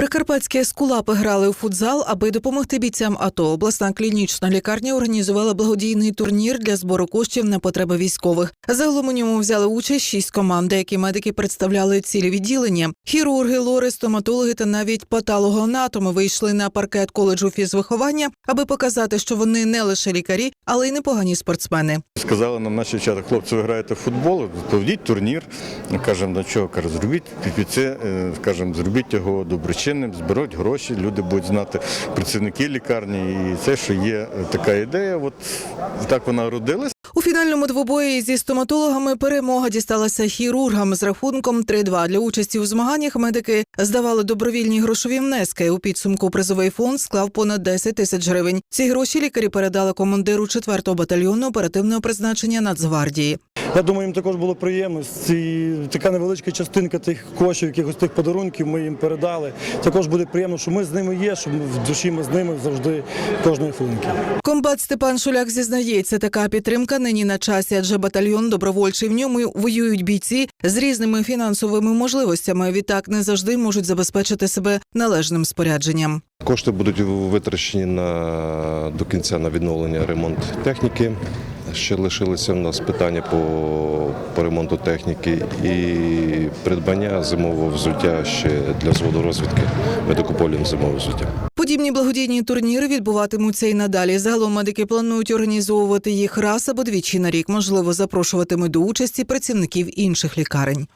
Прикарпатські ескулапи грали у футзал, аби допомогти бійцям АТО. Обласна клінічна лікарня організувала благодійний турнір для збору коштів на потреби військових. Загалом у ньому взяли участь шість команд, деякі медики представляли цілі відділення. Хірурги, лори, стоматологи та навіть патологоанатоми вийшли на паркет коледжу фізвиховання, аби показати, що вони не лише лікарі, але й непогані спортсмени. Сказали нам наші дівчата, хлопці, ви граєте в футбол, проведіть турнір. Кажемо, на чого? Каже, зробіть піпіце, е, кажемо, зробіть його доброчинним, зберуть гроші, люди будуть знати працівники лікарні. І це, що є така ідея, от так вона родилась. У фінальному двобої зі стоматологами перемога дісталася хірургам з рахунком 3-2. Для участі у змаганнях медики здавали добровільні грошові внески. У підсумку призовий фонд склав понад 10 тисяч гривень. Ці гроші лікарі передали командиру 4-го батальйону оперативного призначення Нацгвардії. Я думаю, їм також було приємно. Ці, така невеличка частинка тих коштів, якихось тих подарунків ми їм передали. Також буде приємно, що ми з ними є, що ми в душі ми з ними завжди кожної хвилинки. Комбат Степан Шуляк зізнається, така підтримка нині на часі, адже батальйон добровольчий в ньому воюють бійці з різними фінансовими можливостями. Відтак не завжди можуть забезпечити себе належним спорядженням. Кошти будуть витрачені на, до кінця на відновлення ремонт техніки. Ще лишилися в нас питання по, по ремонту техніки і придбання зимового взуття ще для зводорозвідки. Ми докуповуємо зимове взуття. Подібні благодійні турніри відбуватимуться і надалі. Загалом медики планують організовувати їх раз або двічі на рік. Можливо, запрошуватимуть до участі працівників інших лікарень.